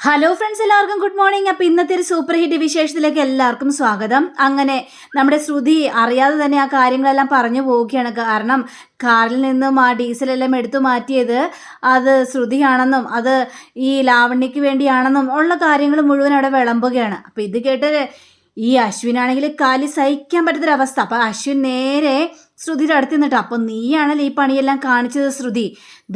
Hello friends എല്ലാവർക്കും good morning അപ്പോൾ ഇന്നത്തെ ഒരു സൂപ്പർ ഹിറ്റ് വിശേഷത്തിലേക്ക് എല്ലാവർക്കും സ്വാഗതം. അങ്ങനെ നമ്മുടെ ശ്രുതി അറിയാതെ തന്നെ ആ കാര്യങ്ങളെല്ലാം പറഞ്ഞു പോവുകയാണ്. കാരണം കാറിൽ നിന്നും ആ ഡീസലെല്ലാം എടുത്തു മാറ്റിയത് അത് ശ്രുതിയാണെന്നും അത് ഈ ലാവണ്യക്ക് വേണ്ടിയാണെന്നും ഉള്ള കാര്യങ്ങൾ മുഴുവൻ അവിടെ വിളമ്പുകയാണ്. അപ്പോൾ ഇത് കേട്ട് ഈ അശ്വിനാണെങ്കിൽ കാലി സഹിക്കാൻ പറ്റാത്തൊരവസ്ഥ. അപ്പോൾ അശ്വിൻ നേരെ ശ്രുതിയുടെ അടുത്ത് നിന്നിട്ട് അപ്പോൾ നീയാണല്ലോ ഈ പണിയെല്ലാം കാണിച്ചത് ശ്രുതി.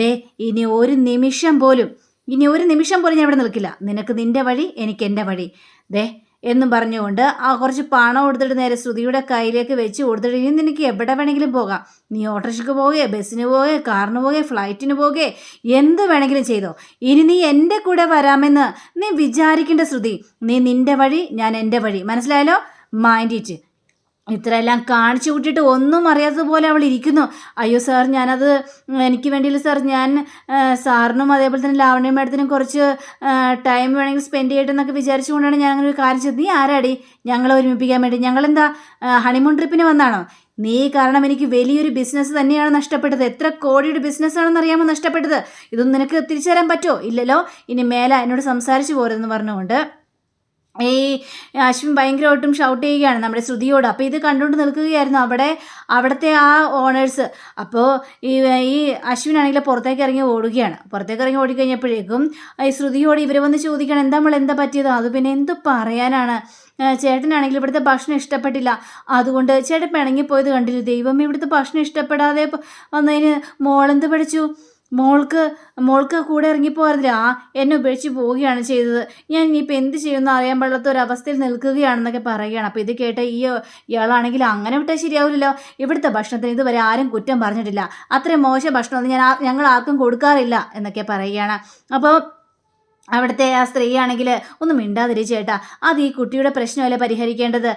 ദേ ഇനി ഒരു നിമിഷം പോലും ഇനി ഒരു നിമിഷം പോലും ഞാൻ ഇവിടെ നിൽക്കില്ല. നിനക്ക് നിന്റെ വഴി എനിക്ക് എന്റെ വഴി. ദേ എന്നും പറഞ്ഞുകൊണ്ട് ആ കുറച്ച് പണം കൊടുത്തിട്ട് നേരെ ശ്രുതിയുടെ കയ്യിലേക്ക് വെച്ച് കൊടുത്തിട്ട് ഇനി നിനക്ക് എവിടെ വേണമെങ്കിലും പോകാം. നീ ഓട്ടോറിക്ഷയ്ക്ക് പോകേ ബസ്സിന് പോകേ കാറിന് പോകേ ഫ്ലൈറ്റിന് പോകേ എന്ത് വേണമെങ്കിലും ചെയ്തോ. ഇനി നീ എന്റെ കൂടെ വരാമെന്ന് നീ വിചാരിക്കേണ്ട ശ്രുതി. നീ നിന്റെ വഴി ഞാൻ എന്റെ വഴി. മനസ്സിലായല്ലോ? മൈൻഡ് ഇറ്റ് ഇത്രയെല്ലാം കാണിച്ചു കൂട്ടിയിട്ട് ഒന്നും അറിയാത്തതുപോലെ അവൾ ഇരിക്കുന്നു. അയ്യോ സാർ ഞാനത് എനിക്ക് വേണ്ടിയില്ല സാർ. ഞാൻ സാറിനും അതേപോലെ തന്നെ ലാവണ്യ മേഡത്തിനും കുറച്ച് ടൈം വേണമെങ്കിൽ സ്പെൻഡ് ചെയ്യട്ടെ എന്നൊക്കെ വിചാരിച്ചുകൊണ്ടാണ് ഞാൻ അങ്ങനെ ഒരു കാര്യം ചെയ്തത്. നീ ആരാടി? ഞങ്ങളെ ഒരുമിപ്പിക്കാൻ വേണ്ടി. ഞങ്ങളെന്താ ഹണിമൂൺ ട്രിപ്പിന് വന്നാണോ? നീ കാരണം എനിക്ക് വലിയൊരു ബിസിനസ് തന്നെയാണ് നഷ്ടപ്പെട്ടത്. എത്ര കോടിയുടെ ബിസിനസ് ആണെന്ന് അറിയാമോ നഷ്ടപ്പെട്ടത്? ഇതൊന്നും നിനക്ക് തിരിച്ചു തരാൻ പറ്റുമോ? ഇല്ലല്ലോ. ഇനി മേല എന്നോട് സംസാരിച്ചു പോരെന്ന് പറഞ്ഞുകൊണ്ട് ഈ അശ്വിൻ ഭയങ്കരമായിട്ടും ഷൗട്ട് ചെയ്യുകയാണ് നമ്മുടെ ശ്രുതിയോട്. അപ്പോൾ ഇത് കണ്ടുകൊണ്ട് നിൽക്കുകയായിരുന്നു അവിടെ അവിടുത്തെ ആ ഓണേഴ്സ് അപ്പോൾ ഈ ഈ അശ്വിനാണെങ്കിൽ പുറത്തേക്ക് ഇറങ്ങി ഓടുകയാണ്. പുറത്തേക്ക് ഇറങ്ങി ഓടിക്കഴിഞ്ഞപ്പോഴേക്കും ഈ ശ്രുതിയോട് ഇവർ വന്ന് ചോദിക്കണം എന്താ നമ്മൾ എന്താ പറ്റിയത്? അത് പിന്നെ എന്ത് പറയാനാണ്? ചേട്ടനാണെങ്കിൽ ഇവിടുത്തെ ഭക്ഷണം ഇഷ്ടപ്പെട്ടില്ല. അതുകൊണ്ട് ചേട്ടൻ പിണങ്ങിപ്പോയത് കണ്ടില്ല? ദൈവം ഇവിടുത്തെ ഭക്ഷണം ഇഷ്ടപ്പെടാതെ വന്നതിന് മോളെന്ത് പഠിച്ചു? മോൾക്ക് മോൾക്ക് കൂടെ ഇറങ്ങിപ്പോരുന്നില്ല ആ എന്നെ ഉപേക്ഷിച്ച് പോവുകയാണ് ചെയ്തത്. ഞാൻ ഇനിയിപ്പോൾ എന്ത് ചെയ്യുമെന്ന് അറിയാൻ പാടില്ലാത്ത ഒരു അവസ്ഥയിൽ നിൽക്കുകയാണെന്നൊക്കെ പറയുകയാണ്. അപ്പോൾ ഇത് കേട്ട ഈ ഇയാളാണെങ്കിൽ അങ്ങനെ വിട്ടാൽ ശരിയാവില്ലല്ലോ ഇവിടുത്തെ ഭക്ഷണത്തിന് ഇതുവരെ ആരും കുറ്റം പറഞ്ഞിട്ടില്ല. അത്രയും മോശം ഭക്ഷണമൊന്നും ഞാൻ ഞങ്ങൾ ആർക്കും കൊടുക്കാറില്ല എന്നൊക്കെ പറയുകയാണ്. അപ്പോൾ അവിടുത്തെ ആ സ്ത്രീ ആണെങ്കിൽ ഒന്നും മിണ്ടാതിരി ചേട്ടാ. അത് ഈ കുട്ടിയുടെ പ്രശ്നമല്ലേ പരിഹരിക്കേണ്ടത്?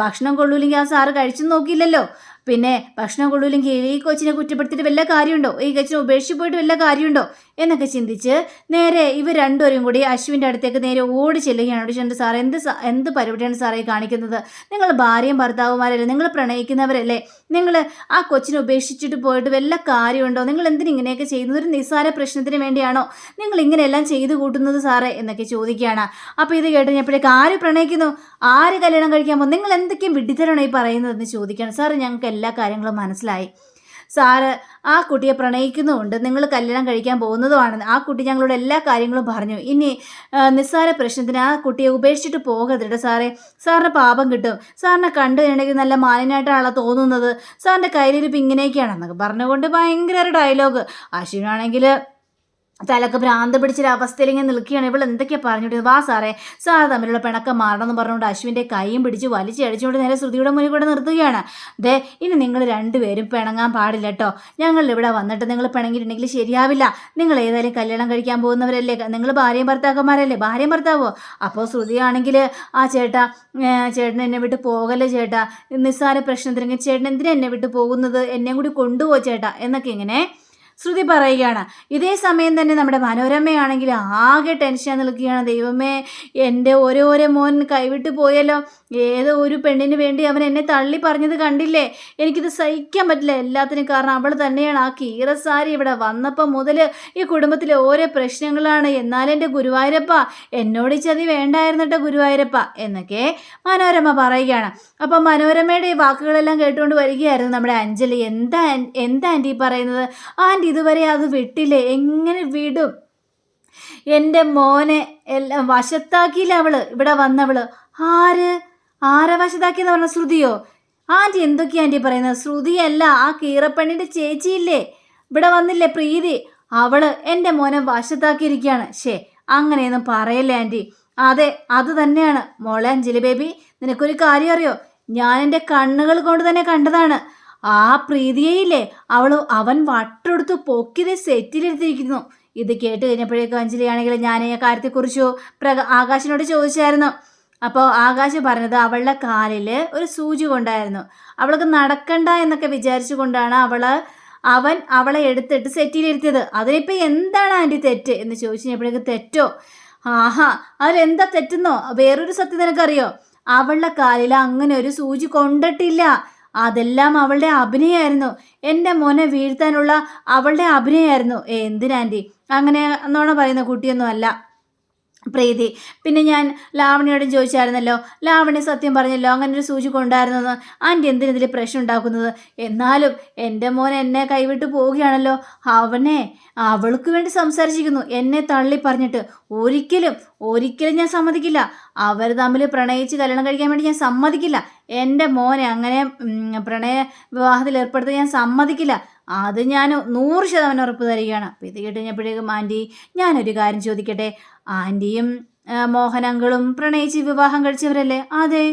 ഭക്ഷണം കൊള്ളൂല്ലെങ്കിൽ ആ സാറ് കഴിച്ചു നോക്കിയില്ലല്ലോ. പിന്നെ ഭക്ഷണം കൊള്ളൂലെങ്കിൽ ഈ കൊച്ചിനെ കുറ്റപ്പെടുത്തിയിട്ട് വല്ല കാര്യമുണ്ടോ? ഈ കൊച്ചിനെ ഉപേക്ഷിച്ച് പോയിട്ട് വല്ല കാര്യമുണ്ടോ? എന്നൊക്കെ ചിന്തിച്ച് നേരെ ഇവർ രണ്ടുപേരും കൂടി അശ്വിന്റെ അടുത്തേക്ക് നേരെ ഓടി ചെല്ലുകയാണ്. ഓടി ചെന്നിട്ട് സാർ എന്ത് എന്ത് പരിപാടിയാണ് സാറേ കാണിക്കുന്നത്? നിങ്ങൾ ഭാര്യയും ഭർത്താവുമാരല്ലേ? നിങ്ങൾ പ്രണയിക്കുന്നവരല്ലേ? നിങ്ങൾ ആ കൊച്ചിനെ ഉപേക്ഷിച്ചിട്ട് പോയിട്ട് വല്ല കാര്യമുണ്ടോ? നിങ്ങൾ എന്തിനിങ്ങനെയൊക്കെ ചെയ്യുന്നത്? ഒരു നിസ്സാര പ്രശ്നത്തിന് വേണ്ടിയാണോ നിങ്ങൾ ഇങ്ങനെയെല്ലാം ചെയ്തു കൂട്ടുന്നത് സാറേ? എന്നൊക്കെ ചോദിക്കുകയാണ്. അപ്പോൾ ഇത് കേട്ട് കഴിഞ്ഞപ്പോഴേക്ക് ആര് പ്രണയിക്കുന്നു? ആര് കല്യാണം കഴിക്കാൻ പോകും നിങ്ങൾ എന്തൊക്കെയും വിഡിത്തരണോ ഈ പറയുന്നതെന്ന് ചോദിക്കുകയാണ്. സാറ് ഞങ്ങൾക്ക് എല്ലാ കാര്യങ്ങളും മനസ്സിലായി. സാറ് ആ കുട്ടിയെ പ്രണയിക്കുന്നുമുണ്ട്. നിങ്ങൾ കല്യാണം കഴിക്കാൻ പോകുന്നതുമാണ് ആ കുട്ടി ഞങ്ങളോട് എല്ലാ കാര്യങ്ങളും പറഞ്ഞു. ഇനി നിസ്സാര പ്രശ്നത്തിന് ആ കുട്ടിയെ ഉപേക്ഷിച്ചിട്ട് പോകരുത് സാറേ. സാറിന് പാപം കിട്ടും. സാറിനെ കണ്ടു കഴിഞ്ഞിട്ടുണ്ടെങ്കിൽ നല്ല മാന്യനായിട്ടാണല്ലോ തോന്നുന്നത്. സാറിന്റെ കയ്യിലിരിപ്പ് ഇങ്ങനെയൊക്കെയാണെന്നൊക്കെ പറഞ്ഞുകൊണ്ട് ഭയങ്കര ഒരു ഡയലോഗ് അശ്വിനാണെങ്കിൽ തലക്ക് ഭ്രാന്ത് പിടിച്ചൊരവസ്ഥയിൽ ഇങ്ങനെ നിൽക്കുകയാണ്. ഇവൾ എന്തൊക്കെയാണ് പറഞ്ഞിട്ട് വാ സാറേ. സാർ തമ്മിലുള്ള പിണക്കം മാറണമെന്ന് പറഞ്ഞുകൊണ്ട് അശ്വിന്റെ കൈയും പിടിച്ച് വലിച്ച് അടിച്ചുകൊണ്ട് നേരെ ശ്രുതിയുടെ മുന്നിൽ കൂടെ നിർത്തുകയാണ്. ദേ ഇനി നിങ്ങൾ രണ്ടുപേരും പിണങ്ങാൻ പാടില്ല കേട്ടോ. ഞങ്ങൾ ഇവിടെ വന്നിട്ട് നിങ്ങൾ പിണങ്ങിയിട്ടുണ്ടെങ്കിൽ ശരിയാവില്ല. നിങ്ങൾ ഏതായാലും കല്യാണം കഴിക്കാൻ പോകുന്നവരല്ലേ? നിങ്ങൾ ഭാര്യയും ഭർത്താക്കന്മാരല്ലേ? ഭാര്യയും ഭർത്താവോ? അപ്പോൾ ശ്രുതിയാണെങ്കിൽ ആ ചേട്ടാ ചേട്ടൻ എന്നെ വിട്ട് പോകല്ലേ ചേട്ടാ? നിസ്സാര പ്രശ്നത്തിനെങ്കിൽ ചേട്ടൻ എന്തിനാ എന്നെ വിട്ട് പോകുന്നത്? എന്നെയും കൂടി കൊണ്ടുപോ ചേട്ടാ. എന്നൊക്കെ ഇങ്ങനെ ശ്രുതി പറയുകയാണ് ഇതേ സമയം തന്നെ നമ്മുടെ മനോരമയാണെങ്കിൽ ആകെ ടെൻഷൻ നിൽക്കുകയാണ്. ദൈവമേ എന്റെ ഓരോരോ മോൻ കൈവിട്ട് പോയല്ലോ. ഏതോ ഒരു പെണ്ണിന് വേണ്ടി അവൻ എന്നെ തള്ളി പറഞ്ഞത് കണ്ടില്ലേ? എനിക്കിത് സഹിക്കാൻ പറ്റില്ല എല്ലാത്തിനും കാരണം അവൾ തന്നെയാണ്. ആ കീറസാരി ഇവിടെ വന്നപ്പം മുതൽ ഈ കുടുംബത്തിലെ ഓരോ പ്രശ്നങ്ങളാണ്. എന്നാലും എന്റെ ഗുരുവായൂരപ്പ എന്നോട് ചതി വേണ്ടായിരുന്നട്ടോ ഗുരുവായൂരപ്പ എന്നൊക്കെ മനോരമ പറയുകയാണ്. അപ്പം മനോരമയുടെ ഈ വാക്കുകളെല്ലാം കേട്ടുകൊണ്ട് വരികയായിരുന്നു നമ്മുടെ അഞ്ജലി. എന്താ എന്താ ആന്റി പറയുന്നത്? ആന്റി ഇതുവരെ അത് വിട്ടില്ലേ? എങ്ങനെ വിടും? എന്റെ മോനെ എല്ലാം വശത്താക്കിയില്ല അവൾ? ഇവിടെ വന്നവൾ. ആര്? ആരെ വശതാക്കിയെന്ന് പറഞ്ഞ ശ്രുതിയോ? ആന്റി എന്തൊക്കെയാ ആന്റി പറയുന്നത്? ശ്രുതിയല്ല ആ കീറപ്പണ്ണിന്റെ ചേച്ചിയില്ലേ? ഇവിടെ വന്നില്ലേ പ്രീതി? അവൾ എന്റെ മോനെ വശത്താക്കിയിരിക്കുകയാണ്. ശേ അങ്ങനെയൊന്നും പറയല്ലേ ആന്റി അതെ അത് തന്നെയാണ്. മോളെ അഞ്ജലി ബേബി നിനക്കൊരു കാര്യം അറിയോ? ഞാൻ എന്റെ കണ്ണുകൾ കൊണ്ട് തന്നെ കണ്ടതാണ്. ആ പ്രീതിയെയില്ലേ അവൾ അവൻ വട്ടെടുത്ത് പൊക്കിത് സെറ്റിലിരുത്തിയിരിക്കുന്നു. ഇത് കേട്ട് കഴിഞ്ഞപ്പോഴേക്കും അഞ്ജലിയാണെങ്കിൽ ഞാൻ ഈ കാര്യത്തെക്കുറിച്ച് പ്രക ആകാശിനോട് ചോദിച്ചായിരുന്നു. അപ്പോൾ ആകാശ് പറഞ്ഞത് അവളുടെ കാലിൽ ഒരു സൂചി കൊണ്ടായിരുന്നു. അവൾക്ക് നടക്കണ്ട എന്നൊക്കെ വിചാരിച്ചു കൊണ്ടാണ് അവൾ അവൻ അവളെ എടുത്തിട്ട് സെറ്റിലിരുത്തിയത്. അതിനിപ്പോൾ എന്താണ് ആന്റി തെറ്റ് എന്ന് ചോദിച്ചു കഴിഞ്ഞപ്പോഴേക്ക് തെറ്റോ? ആഹാ അതിലെന്താ തെറ്റെന്നോ? വേറൊരു സത്യം നിനക്കറിയോ? അവളുടെ കാലിൽ അങ്ങനെ ഒരു സൂചി കൊണ്ടിട്ടില്ല. അതെല്ലാം അവളുടെ അഭിനയമായിരുന്നു എന്റെ മോനെ വീഴ്ത്താനുള്ള അവളുടെ അഭിനയമായിരുന്നു എന്തിനാന്റി അങ്ങനെ എന്നോണം പറയുന്ന കുട്ടിയൊന്നും അല്ല. പ്രീതി. പിന്നെ ഞാൻ ലാവണിയോട് ചോദിച്ചായിരുന്നല്ലോ ലാവണി സത്യം പറഞ്ഞല്ലോ അങ്ങനെ ഒരു സൂചി കൊണ്ടായിരുന്നെന്ന്. ആന്റി എന്തിനെതിൽ പ്രശ്നം ഉണ്ടാക്കുന്നത്? എന്നാലും എന്റെ മോൻ എന്നെ കൈവിട്ട് പോവുകയാണല്ലോ. അവനെ അവൾക്ക് വേണ്ടി സംസാരിച്ചിരിക്കുന്നു. എന്നെ തള്ളി പറഞ്ഞിട്ട് ഒരിക്കലും ഒരിക്കലും ഞാൻ സമ്മതിക്കില്ല. അവർ തമ്മിൽ പ്രണയിച്ച് കല്യാണം കഴിക്കാൻ വേണ്ടി ഞാൻ സമ്മതിക്കില്ല. എന്റെ മോനെ അങ്ങനെ പ്രണയ വിവാഹത്തിൽ ഏർപ്പെടുത്താൻ ഞാൻ സമ്മതിക്കില്ല. അത് ഞാൻ നൂറ് ശതമാനം ഉറപ്പ് തരികയാണ്. അപ്പോൾ ഇത് കേട്ട് കഴിഞ്ഞപ്പോഴേക്കും ആന്റി ഞാനൊരു കാര്യം ചോദിക്കട്ടെ? ആന്റിയും മോഹനങ്ങളും പ്രണയിച്ച് വിവാഹം കഴിച്ചവരല്ലേ? അതെ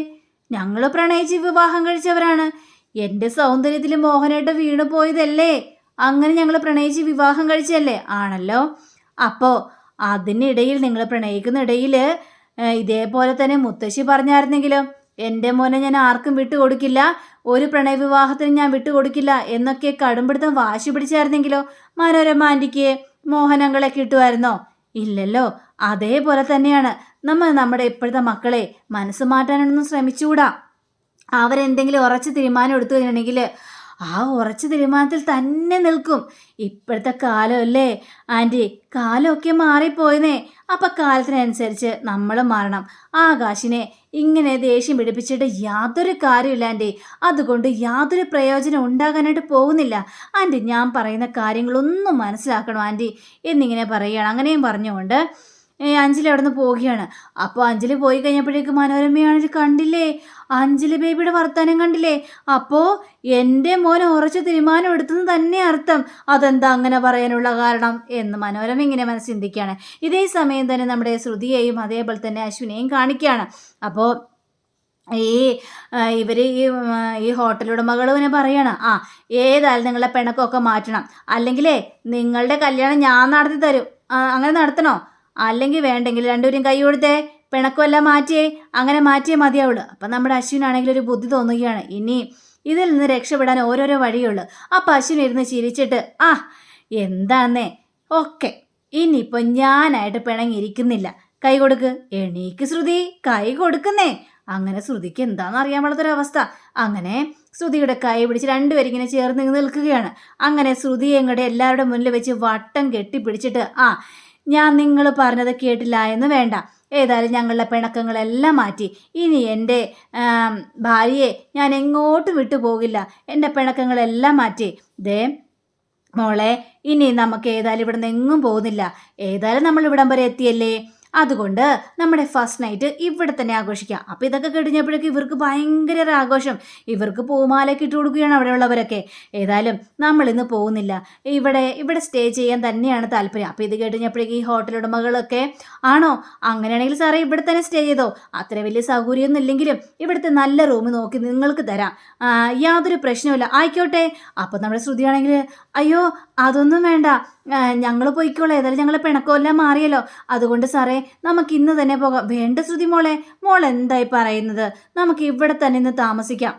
ഞങ്ങൾ പ്രണയിച്ച് വിവാഹം കഴിച്ചവരാണ്. എന്റെ സൗന്ദര്യത്തിൽ മോഹനേട്ട് വീണു പോയതല്ലേ? അങ്ങനെ ഞങ്ങൾ പ്രണയിച്ച് വിവാഹം കഴിച്ചല്ലേ ആണല്ലോ. അപ്പോൾ അതിനിടയിൽ നിങ്ങൾ പ്രണയിക്കുന്നിടയിൽ ഇതേപോലെ തന്നെ മുത്തശ്ശി പറഞ്ഞായിരുന്നെങ്കിലോ എന്റെ മോനെ ഞാൻ ആർക്കും വിട്ടുകൊടുക്കില്ല ഒരു പ്രണയവിവാഹത്തിന് ഞാൻ വിട്ടുകൊടുക്കില്ല എന്നൊക്കെ കടുംപിടുത്തം വാശി പിടിച്ചായിരുന്നെങ്കിലോ? മനോരമ ആന്റിക്ക് മോഹനങ്ങളെ കിട്ടുമായിരുന്നോ? ഇല്ലല്ലോ. അതേപോലെ തന്നെയാണ്. നമ്മൾ നമ്മുടെ ഇപ്പോഴത്തെ മക്കളെ മനസ്സ് മാറ്റാനൊന്നും ശ്രമിച്ചുകൂടാ. അവരെന്തെങ്കിലും ഉറച്ച തീരുമാനം എടുത്തു കഴിഞ്ഞിട്ടുണ്ടെങ്കിൽ ആ ഉറച്ച തീരുമാനത്തിൽ തന്നെ നിൽക്കും. ഇപ്പോഴത്തെ കാലമല്ലേ? ആന്റി കാലമൊക്കെ മാറിപ്പോയെന്നേ. അപ്പം കാലത്തിനനുസരിച്ച് നമ്മൾ മാറണം. ആകാശിനെ ഇങ്ങനെ ദേഷ്യം പിടിപ്പിച്ചിട്ട് യാതൊരു കാര്യമില്ല ആന്റി. അതുകൊണ്ട് യാതൊരു പ്രയോജനം ഉണ്ടാകാനായിട്ട് പോകുന്നില്ല. ആന്റി ഞാൻ പറയുന്ന കാര്യങ്ങളൊന്നും മനസ്സിലാക്കണം ആന്റി. എന്നിങ്ങനെ പറയുകയാണ്. അങ്ങനെയും പറഞ്ഞുകൊണ്ട് അഞ്ജലി അവിടെ നിന്ന് പോവുകയാണ്. അപ്പോൾ അഞ്ജലി പോയി കഴിഞ്ഞപ്പോഴേക്ക് മനോരമയാണെങ്കിൽ കണ്ടില്ലേ? അഞ്ജലി ബേബിയുടെ വർത്തമാനം കണ്ടില്ലേ? അപ്പോൾ എന്റെ മോൻ ഉറച്ച തീരുമാനം എടുത്തെന്ന് തന്നെ അർത്ഥം. അതെന്താ അങ്ങനെ പറയാനുള്ള കാരണം എന്ന് മനോരമ ഇങ്ങനെ മനസ്സ് ചിന്തിക്കുകയാണ്. ഇതേ സമയം തന്നെ നമ്മുടെ ശ്രുതിയെയും അതേപോലെ തന്നെ അശ്വിനെയും കാണിക്കുകയാണ്. അപ്പോൾ ഈ ഇവർ ഈ ഈ ഹോട്ടൽ ഉടമകൾ ഇങ്ങനെ പറയണം. ആ ഏതായാലും നിങ്ങളുടെ പിണക്കമൊക്കെ മാറ്റണം. അല്ലെങ്കിലേ നിങ്ങളുടെ കല്യാണം ഞാൻ നടത്തി തരും അങ്ങനെ നടത്തണോ? അല്ലെങ്കിൽ വേണ്ടെങ്കിൽ രണ്ടുപേരും കൈ കൊടുത്തേ. പിണക്കമെല്ലാം മാറ്റിയേ. അങ്ങനെ മാറ്റിയേ മതിയാവുള്ളൂ. അപ്പം നമ്മുടെ അശ്വിനാണെങ്കിൽ ഒരു ബുദ്ധി തോന്നുകയാണ്. ഇനി ഇതിൽ നിന്ന് രക്ഷപ്പെടാൻ ഓരോരോ വഴിയുള്ളൂ. അപ്പം അശ്വിൻ ഇരുന്ന് ചിരിച്ചിട്ട് ആ എന്താന്നേ? ഓക്കെ. ഇനിയിപ്പോൾ ഞാനായിട്ട് പിണങ്ങിയിരിക്കുന്നില്ല. കൈ കൊടുക്ക്. എണീക്ക് ശ്രുതി. കൈ കൊടുക്കുന്നേ. അങ്ങനെ ശ്രുതിക്ക് എന്താണെന്ന് അറിയാൻ പാടാത്തൊരവസ്ഥ അങ്ങനെ ശ്രുതിയുടെ കൈ പിടിച്ച് രണ്ടുപേരും ഇങ്ങനെ ചേർന്ന് നിൽക്കുകയാണ്. അങ്ങനെ ശ്രുതിയെ എങ്ങടെ എല്ലാവരുടെ മുന്നിൽ വെച്ച് വട്ടം കെട്ടിപ്പിടിച്ചിട്ട് ആ ഞാൻ നിങ്ങൾ പറഞ്ഞത് കേട്ടില്ല എന്ന് വേണ്ട. ഏതായാലും ഞങ്ങളുടെ പിണക്കങ്ങളെല്ലാം മാറ്റി. ഇനി എന്റെ ഭാര്യയെ ഞാൻ എങ്ങോട്ടും വിട്ടു പോകില്ല. എന്റെ പിണക്കങ്ങളെല്ലാം മാറ്റി. ദേ മോളെ ഇനി നമുക്ക് ഏതായാലും ഇവിടെ നിന്ന് എങ്ങും പോകുന്നില്ല. ഏതായാലും നമ്മൾ ഇവിടം വരെ എത്തിയല്ലേ? അതുകൊണ്ട് നമ്മുടെ ഫസ്റ്റ് നൈറ്റ് ഇവിടെ തന്നെ ആഘോഷിക്കാം. അപ്പം ഇതൊക്കെ കഴിഞ്ഞപ്പോഴേക്കും ഇവർക്ക് ഭയങ്കര ആഘോഷം. ഇവർക്ക് പൂമാലയൊക്കെ ഇട്ട് കൊടുക്കുകയാണ് അവിടെയുള്ളവരൊക്കെ ഏതായാലും നമ്മൾ ഇന്ന് പോകുന്നില്ല. ഇവിടെ ഇവിടെ സ്റ്റേ ചെയ്യാൻ തന്നെയാണ് താല്പര്യം. അപ്പം ഇത് കഴിഞ്ഞപ്പോഴേക്കും ഈ ഹോട്ടൽ ഉടമകളൊക്കെ ആണോ? അങ്ങനെയാണെങ്കിൽ സാറേ ഇവിടെ തന്നെ സ്റ്റേ ചെയ്തോ? അത്ര വലിയ സൗകര്യമൊന്നും ഇല്ലെങ്കിലും ഇവിടുത്തെ നല്ല റൂം നോക്കി നിങ്ങൾക്ക് തരാം. യാതൊരു പ്രശ്നവുമില്ല. ആയിക്കോട്ടെ. അപ്പം നമ്മുടെ ശ്രുതിയാണെങ്കിൽ അയ്യോ അതൊന്നും വേണ്ട. ഞങ്ങൾ പോയിക്കോളാം. ഏതായാലും ഞങ്ങൾ പിണക്കമെല്ലാം മാറിയല്ലോ. അതുകൊണ്ട് സാറേ നമുക്ക് ഇന്ന് തന്നെ പോകാം. വേണ്ട ശ്രുതി മോളെ. മോൾ എന്തായി പറയുന്നത്? നമുക്ക് ഇവിടെ തന്നെ ഇന്ന് താമസിക്കാം.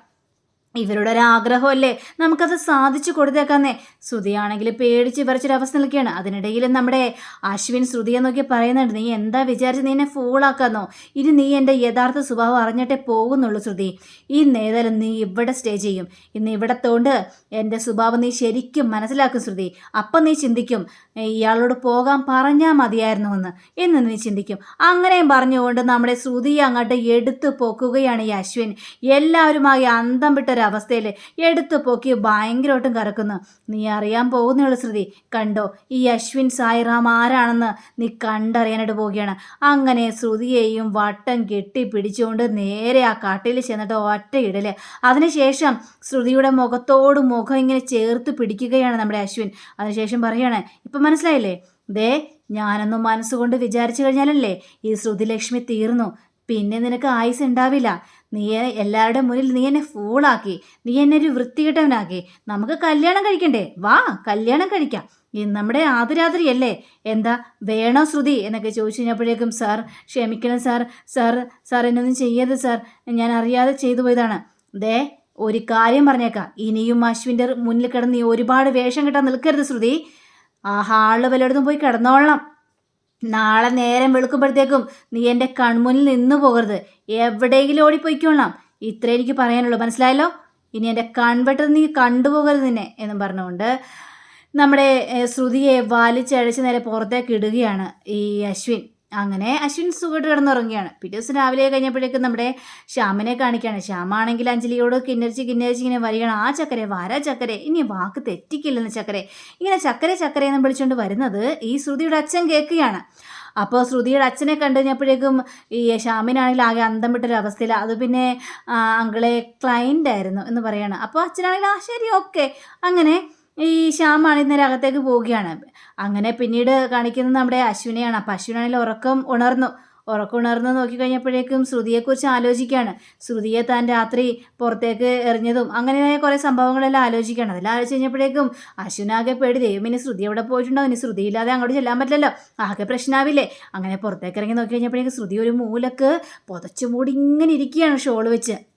ഇവരുടെ ഒരു ആഗ്രഹമല്ലേ നമുക്കത് സാധിച്ചു കൊടുത്തേക്കാന്നേ. ശ്രുതിയാണെങ്കിൽ പേടിച്ച് വിറച്ചൊരവസ്ഥ നിൽക്കുകയാണ്. അതിനിടയിൽ നമ്മുടെ അശ്വിൻ ശ്രുതിയെ നോക്കി പറയുന്നുണ്ട് നീ എന്താ വിചാരിച്ച് നീ എന്നെ ഫൂളാക്കാന്നോ ഇനി നീ എന്റെ യഥാർത്ഥ സ്വഭാവം അറിഞ്ഞിട്ടേ പോകുന്നുള്ളൂ ശ്രുതി. ഈ നേതാലും നീ ഇവിടെ സ്റ്റേ ചെയ്യും. ഇന്ന് ഇവിടത്തോണ്ട് എന്റെ സ്വഭാവം നീ ശരിക്കും മനസ്സിലാക്കും ശ്രുതി. അപ്പം നീ ചിന്തിക്കും ഇയാളോട് പോകാൻ പറഞ്ഞാൽ മതിയായിരുന്നു എന്ന് എന്ന് നീ ചിന്തിക്കും. അങ്ങനെയും പറഞ്ഞുകൊണ്ട് നമ്മുടെ ശ്രുതിയെ അങ്ങോട്ട് എടുത്തു പോക്കുകയാണ് ഈ അശ്വിൻ. എല്ലാവരുമായി അന്തം വിട്ടൊരവസ്ഥയിൽ എടുത്തു പോക്കി ഭയങ്കരമായിട്ടും കറക്കുന്നു. നീ അറിയാൻ പോകുന്നേയുള്ളൂ ശ്രുതി. കണ്ടോ ഈ അശ്വിൻ സായിറാം ആരാണെന്ന് നീ കണ്ടറിയാനായിട്ട് പോവുകയാണ്. അങ്ങനെ ശ്രുതിയെയും വട്ടം കെട്ടി പിടിച്ചുകൊണ്ട് നേരെ ആ കാട്ടിൽ ചെന്നിട്ട് ഒറ്റയിടൽ അതിനുശേഷം ശ്രുതിയുടെ മുഖത്തോട് മുഖം ഇങ്ങനെ ചേർത്ത് പിടിക്കുകയാണ് നമ്മുടെ അശ്വിൻ. അതിനുശേഷം പറയാണ് ഇപ്പൊ മനസ്സിലായില്ലേ? ദേ ഞാനൊന്നും മനസ്സുകൊണ്ട് വിചാരിച്ചു കഴിഞ്ഞാലല്ലേ ഈ ശ്രുതിലക്ഷ്മി തീർന്നു. പിന്നെ നിനക്ക് ആയുസ് ഉണ്ടാവില്ല. നീ എല്ലാവരുടെ മുന്നിൽ നീ എന്നെ ഫൂളാക്കി നീ എന്നെ ഒരു വൃത്തികെട്ടവനാക്കി. നമുക്ക് കല്യാണം കഴിക്കണ്ടേ? വാ കല്യാണം കഴിക്കാം. നമ്മുടെ ആദ്യരാത്രിയല്ലേ എന്താ വേണോ ശ്രുതി? എന്നൊക്കെ ചോദിച്ചു കഴിഞ്ഞപ്പോഴേക്കും സാർ ക്ഷമിക്കണം സാർ. സാർ സാർ എന്നൊന്നും ചെയ്യരുത് സാർ. ഞാൻ അറിയാതെ ചെയ്തു പോയതാണ്. ദേ ഒരു കാര്യം പറഞ്ഞേക്കാം. ഇനിയും അശ്വിന്റെ മുന്നിൽ കിടന്ന് ഒരുപാട് വേഷം കിട്ടാൻ നിൽക്കരുത് ശ്രുതി. ആ ഹാളിൽ വല്ലയിടത്തും പോയി കിടന്നോളണം. നാളെ നേരം വെളുക്കുമ്പോഴത്തേക്കും നീ എന്റെ കൺമുന്നിൽ നിന്ന് പോകരുത്. എവിടെയെങ്കിലും ഓടിപ്പോയിക്കോളാം ഇത്രേ എനിക്ക് പറയാനുള്ളൂ. മനസ്സിലായല്ലോ? ഇനി എന്റെ കൺവെട്ടത് നീ കണ്ടുപോകരുത് നിന്നെ എന്നും പറഞ്ഞുകൊണ്ട് നമ്മുടെ ശ്രുതിയെ വലിച്ചഴച്ച് നേരെ പുറത്തേക്ക് ഇടുകയാണ് ഈ അശ്വിൻ. അങ്ങനെ അശ്വിൻ സുഖമായിട്ട് കിടന്നുറങ്ങുകയാണ്. പിറ്റേ ദിവസം രാവിലെ കഴിഞ്ഞപ്പോഴേക്കും നമ്മുടെ ശ്യാമിനെ കാണിക്കുകയാണ്. ശ്യാമാണെങ്കിൽ അഞ്ജലിയോട് കിന്നരിച്ച് കിന്നരിച്ച് ഇങ്ങനെ വരികയാണ്. ആ ചക്കരെ വാരാ ചക്കരെ ഇനി വാക്ക് തെറ്റിക്കില്ലെന്ന് ചക്കരെ. ഇങ്ങനെ ചക്കരെ ചക്കരെ എന്ന് വിളിച്ചുകൊണ്ട് വരുന്നത് ഈ ശ്രുതിയുടെ അച്ഛൻ കേൾക്കുകയാണ്. അപ്പോൾ ശ്രുതിയുടെ അച്ഛനെ കണ്ടു കഴിഞ്ഞപ്പോഴേക്കും ഈ ശ്യാമിനാണെങ്കിൽ ആകെ അന്തം വിട്ടൊരു അവസ്ഥയിൽ അത് പിന്നെ അങ്കിളെ ക്ലൈന്റ് ആയിരുന്നു എന്ന് പറയാണ്. അപ്പോൾ അച്ഛനാണെങ്കിൽ ആ ശരി ഓക്കെ അങ്ങനെ ഈ ശ്യാമാണ് ഇന്നലെ അകത്തേക്ക് പോവുകയാണ്. അങ്ങനെ പിന്നീട് കാണിക്കുന്നത് നമ്മുടെ അശ്വിനെയാണ്. അപ്പം അശ്വിനാണെങ്കിൽ ഉറക്കം ഉണർന്നു. ഉറക്കം ഉണർന്ന് നോക്കിക്കഴിഞ്ഞപ്പോഴേക്കും ശ്രുതിയെക്കുറിച്ച് ആലോചിക്കുകയാണ്. ശ്രുതിയെ താൻ രാത്രി പുറത്തേക്ക് എറിഞ്ഞതും അങ്ങനെയായ കുറേ സംഭവങ്ങളെല്ലാം ആലോചിക്കുകയാണ്. അതെല്ലാം ആലോചിച്ച് കഴിഞ്ഞപ്പോഴേക്കും അശ്വിനാകെ പേടി. ദൈവം ഇനി ശ്രുതി എവിടെ പോയിട്ടുണ്ടോ? ഇനി ശ്രുതി ഇല്ലാതെ അങ്ങോട്ട് ചെല്ലാൻ പറ്റില്ലല്ലോ. ആകെ പ്രശ്നമാവില്ലേ അങ്ങനെ പുറത്തേക്ക് ഇറങ്ങി നോക്കി കഴിഞ്ഞപ്പോഴേക്കും ശ്രുതി ഒരു മൂലക്ക് പുതച്ചു മൂടി ഇങ്ങനെ ഇരിക്കുകയാണ് ഷോൾ വെച്ച്.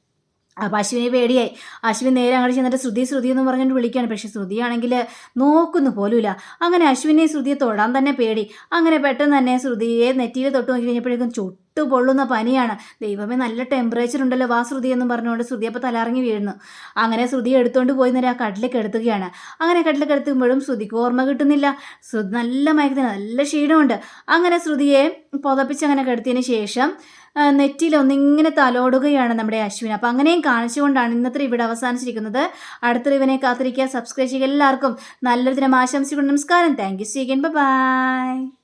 അപ്പോൾ അശ്വിനെ പേടിയായി. അശ്വിൻ നേരെ അങ്ങോട്ട് ചെന്നിട്ട് ശ്രുതി ശ്രുതി എന്ന് പറഞ്ഞിട്ട് വിളിക്കുകയാണ്. പക്ഷേ ശ്രുതിയാണെങ്കിൽ നോക്കുന്നു പോലുമില്ല. അങ്ങനെ അശ്വിനെ ശ്രുതിയെ തൊടാൻ തന്നെ പേടി. അങ്ങനെ പെട്ടെന്ന് തന്നെ ശ്രുതിയെ നെറ്റിയിൽ തൊട്ട് നോക്കി കഴിഞ്ഞപ്പോഴേക്കും ചുട്ടു പൊള്ളുന്ന പനിയാണ്. ദൈവമേ നല്ല ടെമ്പറേച്ചർ ഉണ്ടല്ലോ. വാ ശ്രുതി എന്ന് പറഞ്ഞുകൊണ്ട് ശ്രുതി അപ്പോൾ തലറങ്ങി വീഴുന്നു. അങ്ങനെ ശ്രുതി എടുത്തുകൊണ്ട് പോയി നേരെ ആ കട്ടിലേക്ക് എടുത്തുകയാണ്. അങ്ങനെ കട്ടിലേക്ക് എടുത്തുമ്പോഴും ശ്രുതിക്ക് ഓർമ്മ കിട്ടുന്നില്ല. ശ്രുതി നല്ല മയക്കത്തിന് നല്ല ക്ഷീണമുണ്ട്. അങ്ങനെ ശ്രുതിയെ പുതപ്പിച്ച് അങ്ങനെ കിടത്തിയതിന് ശേഷം നെറ്റിയിൽ ഒന്നിങ്ങനെ തലോടുകയാണ് നമ്മുടെ അശ്വിൻ. അപ്പം അങ്ങനെയും കാണിച്ചുകൊണ്ടാണ് ഇന്നത്തെ ഇവിടെ അവസാനിച്ചിരിക്കുന്നത്. അടുത്ത ഇവനെ കാത്തിരിക്കുക. സബ്സ്ക്രൈബ് ചെയ്യുക എല്ലാവർക്കും. നല്ലൊരു ദിനം ആശംസിക്കുന്നു. നമസ്കാരം. Thank you സീഗൻ by